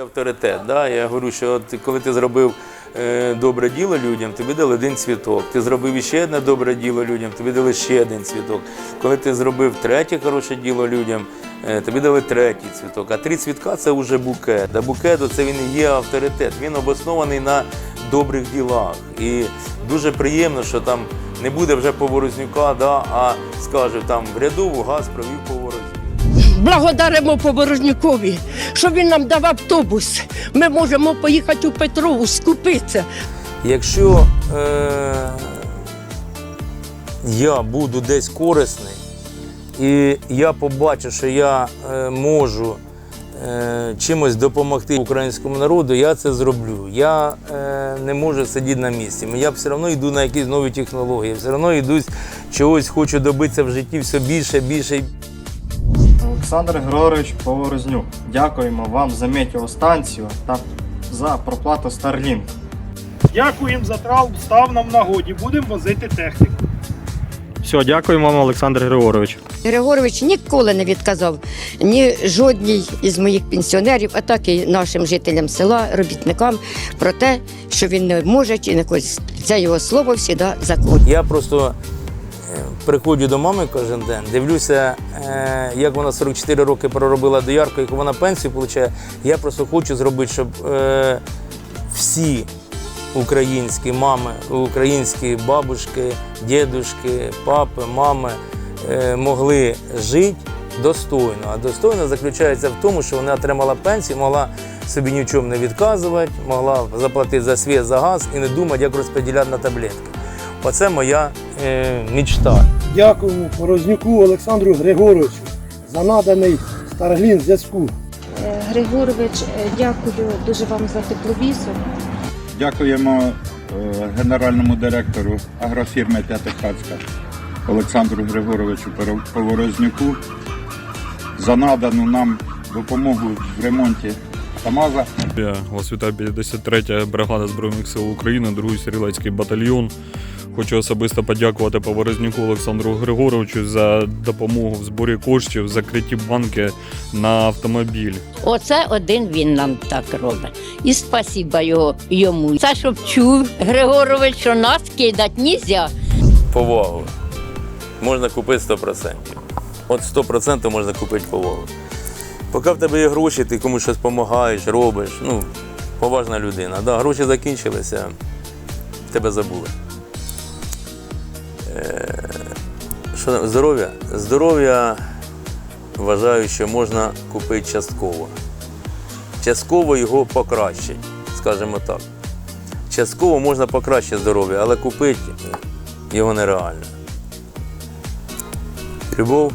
Авторитет, да? я говорю, що от коли ти зробив е, добре діло людям, тобі дали один цвіток. Ти зробив іще одне добре діло людям, тобі дали ще один цвіток. Коли ти зробив третє хороше діло людям, е, тобі дали третій цвіток. А три цвітка це вже букет. А букет це він є авторитет. Він обоснований на добрих ділах. І дуже приємно, що там не буде вже поворознюка, да? а скаже там в рядову газ провів поворознюк. Благодаримо Поворожнікові, що він нам дав автобус. Ми можемо поїхати у Петрову, скупитися. Якщо е, я буду десь корисний, і я побачу, що я е, можу е, чимось допомогти українському народу, я це зроблю. Я е, не можу сидіти на місці. Я все одно йду на якісь нові технології, все одно йду чогось хочу добитися в житті все більше, більше. Олександр Григорович Поворознюк. Дякуємо вам за метеостанцію та за проплату Starlink. Дякуємо за трал, став нам нагоді. Будемо возити техніку. Все, дякуємо вам, Олександр Григорович. Григорович ніколи не відказав ні жодній із моїх пенсіонерів, а так і нашим жителям села, робітникам про те, що він не може чи не хоче. Це його слово завжди закон. Я просто приходжу до мами кожен день, дивлюся, е, як вона 44 роки проробила доярку, яку вона пенсію отримує. Я просто хочу зробити, щоб е, всі українські мами, українські бабушки, дідушки, папи, мами е, могли жити достойно. А достойно заключається в тому, що вона отримала пенсію, могла собі ні не відказувати, могла заплатити за світ, за газ і не думати, як розподіляти на таблетки. Оце моя е, мечта. Дякуємо Порознюку Олександру Григоровичу за наданий Старглін зв'язку. Е, Григорович, е, дякую дуже вам за тепловізор. Дякуємо е, генеральному директору агрофірми П'ятихатська Олександру Григоровичу Поворознюку за надану нам допомогу в ремонті КАМАЗа. Я вас вітаю 53 бригада Збройних сил України, 2 стрілецький батальйон. Хочу особисто подякувати Поворознюку Олександру Григоровичу за допомогу в зборі коштів, закритті банки на автомобіль. Оце один він нам так робить. І спасіба його йому. Це щоб чув Григорович, що нас кидати нельзя. Повагу можна купити 100%. От 100% можна купити повагу. Поки в тебе є гроші, ти комусь щось допомагаєш, робиш. Ну, поважна людина. Да, гроші закінчилися, тебе забули. Е, здоров'я? Здоров'я вважаю, що можна купити частково. Частково його покращить, скажімо так. Частково можна покращити здоров'я, але купити його нереально. Любов.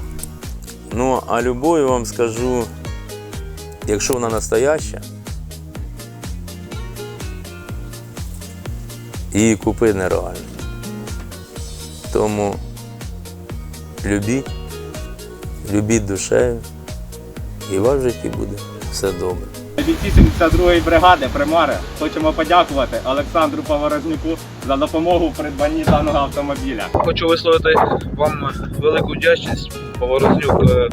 Ну, а любов, вам скажу, якщо вона настояща, її купити нереально. Тому любіть, любіть душею, і у вас в житті буде все добре. Бійці 72-ї бригади Примари хочемо подякувати Олександру Поворознюку за допомогу в придбанні даного автомобіля. Хочу висловити вам велику вдячність, Поворознюк е,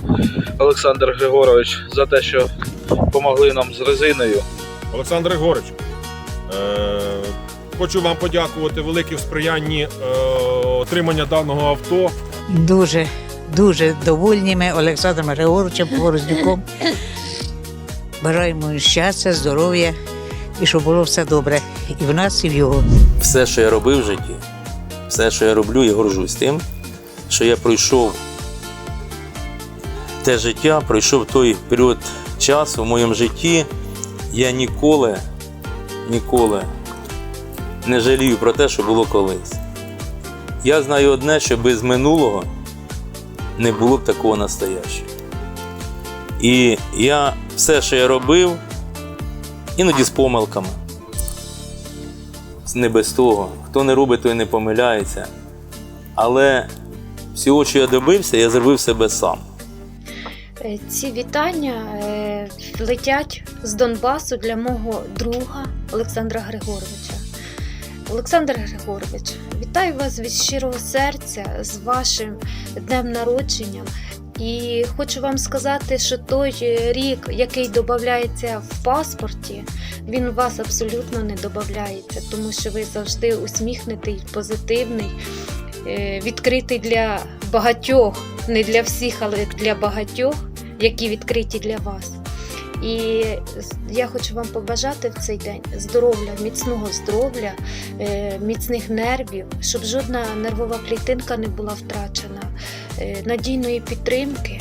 Олександр Григорович, за те, що допомогли нам з резиною. Олександр Григорович, е, хочу вам подякувати велике сприянні е, отримання даного авто. Дуже, дуже довольні ми Олександром Григоровичем Поворознюком. Бажаємо щастя, здоров'я і щоб було все добре і в нас, і в його. все, що я робив в житті, все, що я роблю, я горжусь тим, що я пройшов те життя, пройшов той період часу в моєму житті. Я ніколи, ніколи не жалію про те, що було колись. Я знаю одне, що без минулого не було б такого настоящого. І я все, що я робив, іноді з помилками не без того. Хто не робить, той не помиляється. Але всього, що я добився, я зробив себе сам. Е, Ці вітання е, летять з Донбасу для мого друга Олександра Григоровича. Олександр Григорович, вітаю вас від щирого серця з вашим днем народженням І хочу вам сказати, що той рік, який додається в паспорті, він вас абсолютно не додається, тому що ви завжди усміхнетий, позитивний, е, відкритий для багатьох, не для всіх, але для багатьох, які відкриті для вас. І я хочу вам побажати в цей день здоров'я, міцного здоров'я, е, міцних нервів, щоб жодна нервова клітинка не була втрачена, е, надійної підтримки,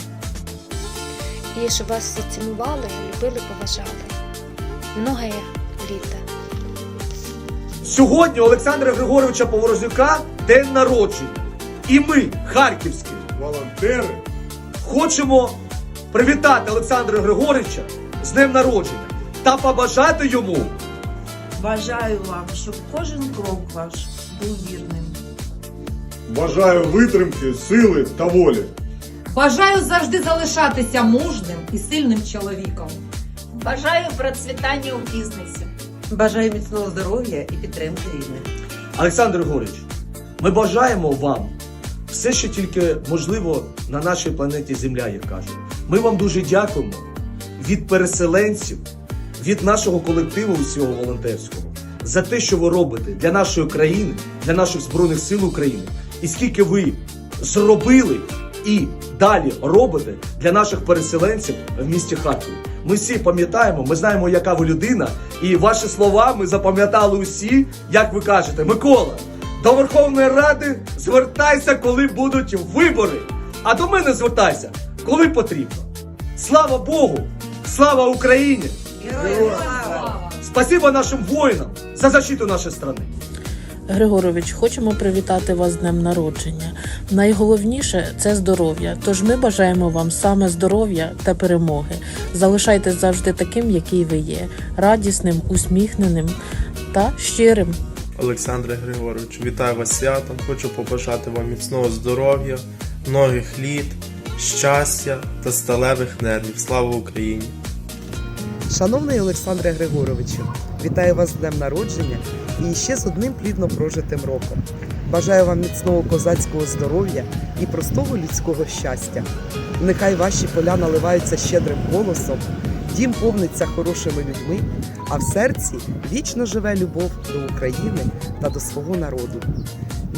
і щоб вас всі цінували, любили, поважали. Многе літа. Сьогодні Олександра Григоровича Поворознюка день народження. І ми, харківські волонтери, хочемо привітати Олександра Григоровича з днем народження та побажати йому Бажаю вам, щоб кожен крок ваш був вірним. Бажаю витримки, сили та волі. Бажаю завжди залишатися мужним і сильним чоловіком. Бажаю процвітання у бізнесі. Бажаю міцного здоров'я і підтримки рідних. Олександр Григорович, ми бажаємо вам все, що тільки можливо на нашій планеті Земля, як кажуть. Ми вам дуже дякуємо від переселенців, від нашого колективу усього волонтерського за те, що ви робите для нашої країни, для наших збройних сил України, і скільки ви зробили і далі робите для наших переселенців в місті Харкові. Ми всі пам'ятаємо, ми знаємо, яка ви людина, і ваші слова ми запам'ятали усі, як ви кажете, Микола. До Верховної Ради звертайся, коли будуть вибори. А до мене звертайся, коли потрібно. Слава Богу! Слава Україні! Спасибо нашим воїнам за защиту нашої країни. Григорович, хочемо привітати вас з днем народження. Найголовніше це здоров'я. Тож ми бажаємо вам саме здоров'я та перемоги. Залишайтесь завжди таким, який ви є, радісним, усміхненим та щирим. Олександре Григорович, вітаю вас святом. Хочу побажати вам міцного здоров'я, многих літ, щастя та сталевих нервів. Слава Україні! Шановний Олександре Григоровичу, вітаю вас з днем народження і ще з одним плідно прожитим роком. Бажаю вам міцного козацького здоров'я і простого людського щастя. Нехай ваші поля наливаються щедрим голосом, дім повниться хорошими людьми, а в серці вічно живе любов до України та до свого народу.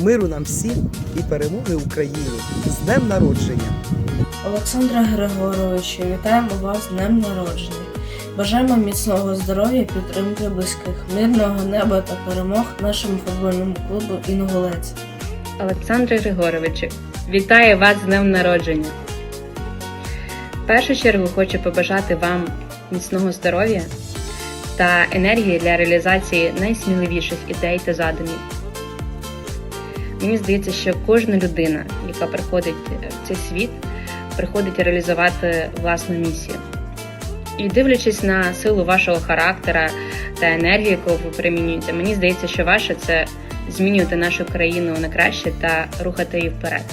Миру нам всім і перемоги Україні з днем народження! Олександра Григоровичу, вітаємо вас з днем народження. Бажаємо міцного здоров'я, підтримки близьких, мирного неба та перемог нашому футбольному клубу Інгулець. Олександре Григоровичу, вітаю вас з днем народження. В першу чергу хочу побажати вам міцного здоров'я та енергії для реалізації найсміливіших ідей та задумів. Мені здається, що кожна людина, яка приходить в цей світ, приходить реалізувати власну місію. І дивлячись на силу вашого характера та енергію, яку ви примінюєте, мені здається, що ваше це змінювати нашу країну на краще та рухати її вперед.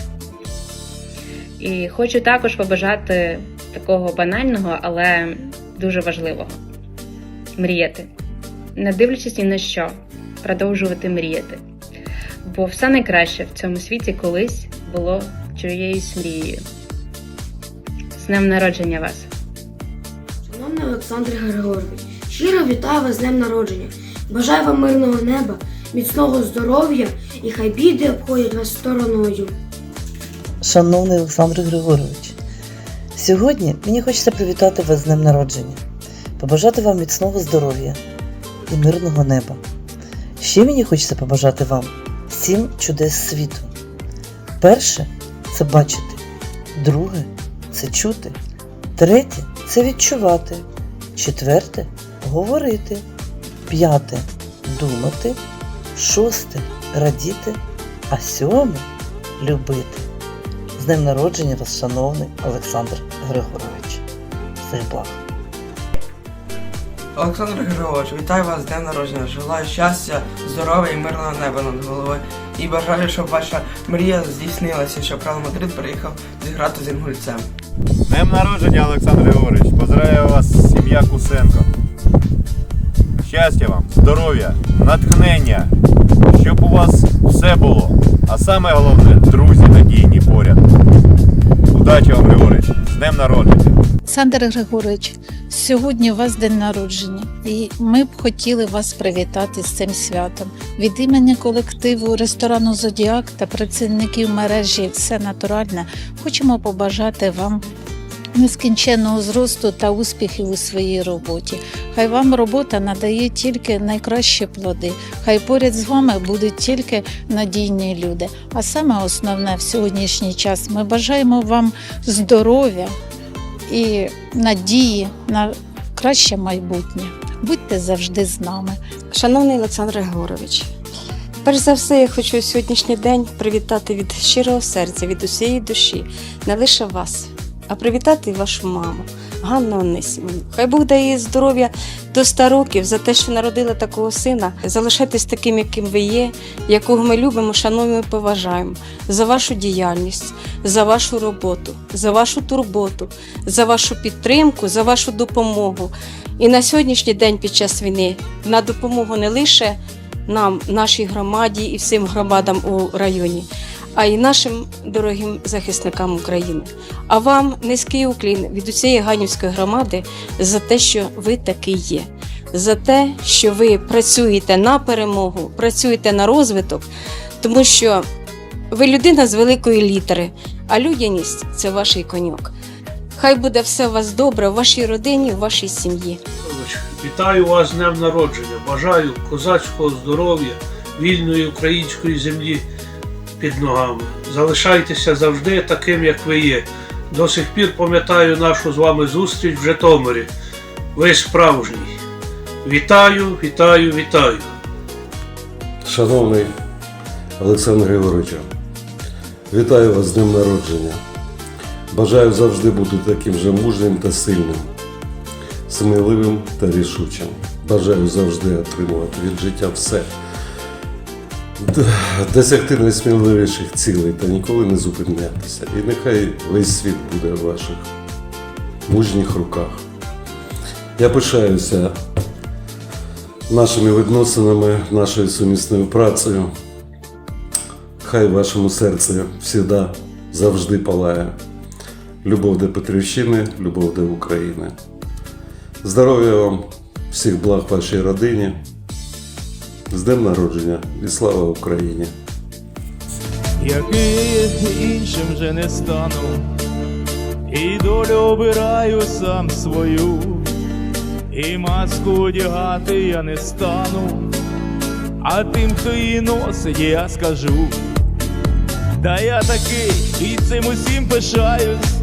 І хочу також побажати такого банального, але дуже важливого мріяти. Не дивлячись ні на що, продовжувати мріяти. Бо все найкраще в цьому світі колись було чиєюсь мрією. З днем народження вас! Шановний Олександр Григорович, щиро вітаю вас з днем народження. Бажаю вам мирного неба, міцного здоров'я і хай біди обходять вас стороною. Шановний Олександр Григорович, сьогодні мені хочеться привітати вас з днем народження, побажати вам міцного здоров'я і мирного неба. Ще мені хочеться побажати вам сім чудес світу. Перше це бачити, друге це чути, третє це відчувати, четверте говорити, п'яте думати, шосте радіти, а сьоме любити. З днем народження вас, шановний Олександр Григорович. Всіх благ. Олександр Григорович, вітаю вас з днем народження. Желаю щастя, здоров'я і мирного неба над головою. І бажаю, щоб ваша мрія здійснилася, щоб Реал Мадрид приїхав зіграти з інгульцем. Днем народження, Олександр Григорович. Поздравляю вас, сім'я Кусенко. Щастя вам, здоров'я, натхнення, щоб у вас все було. А саме головне, друзі надійні поряд. Удачі вам, Григорич! З днем народження! Олександр Григорович, сьогодні у вас день народження, і ми б хотіли вас привітати з цим святом. Від імені колективу ресторану Зодіак та працівників мережі Все натуральне хочемо побажати вам нескінченного зросту та успіхів у своїй роботі. Хай вам робота надає тільки найкращі плоди. Хай поряд з вами будуть тільки надійні люди. А саме основне в сьогоднішній час ми бажаємо вам здоров'я і надії на краще майбутнє. Будьте завжди з нами. Шановний Олександр Григорович, перш за все, я хочу сьогоднішній день привітати від щирого серця, від усієї душі, не лише вас, а привітати вашу маму, Ганну Онисімовну. Хай Бог дає здоров'я до 100 років за те, що народила такого сина. Залишайтесь таким, яким ви є, якого ми любимо, шануємо і поважаємо, за вашу діяльність, за вашу роботу, за вашу турботу, за вашу підтримку, за вашу допомогу. І на сьогоднішній день під час війни на допомогу не лише нам, нашій громаді і всім громадам у районі, а й нашим дорогим захисникам України. А вам низький уклін від усієї Ганівської громади за те, що ви такий є, за те, що ви працюєте на перемогу, працюєте на розвиток, тому що ви людина з великої літери, а людяність це ваш коньок. Хай буде все у вас добре в вашій родині, в вашій сім'ї. Вітаю вас з днем народження. Бажаю козацького здоров'я, вільної української землі під ногами. Залишайтеся завжди таким, як ви є. До сих пір пам'ятаю нашу з вами зустріч в Житомирі. Ви справжній. Вітаю, вітаю, вітаю. Шановний Олександр Григорович, вітаю вас з днем народження. Бажаю завжди бути таким же мужним та сильним, сміливим та рішучим. Бажаю завжди отримувати від життя все. Досягти найсміливіших цілей та ніколи не зупинятися. І нехай весь світ буде в ваших мужніх руках. Я пишаюся нашими відносинами, нашою сумісною працею. Хай вашому серці завжди, завжди палає любов до Петрівщини, любов до України. Здоров'я вам, всіх благ вашій родині. З днем народження і слава Україні! який іншим вже не стану, і долю обираю сам свою, і маску одягати я не стану, а тим, хто її носить, я скажу. Та я такий і цим усім пишаюсь,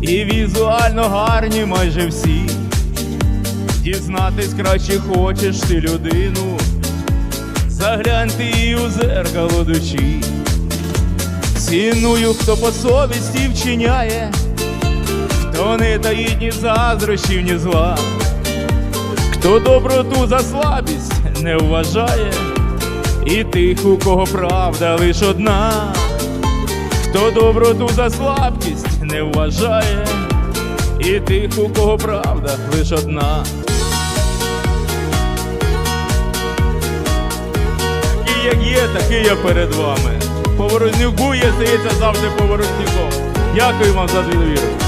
і візуально гарні майже всі. Дізнатись краще хочеш ти людину, загляньте у зеркало душі. Ціную, хто по совісті вчиняє, хто не таїть ні заздрощів, ні зла, хто доброту за слабість не вважає, і тих, у кого правда лиш одна, хто доброту за слабкість не вважає, і тих, у кого правда лиш одна. Як є, такий я перед вами. Поворознюку є, стається завжди поворотником. Дякую вам за довіру.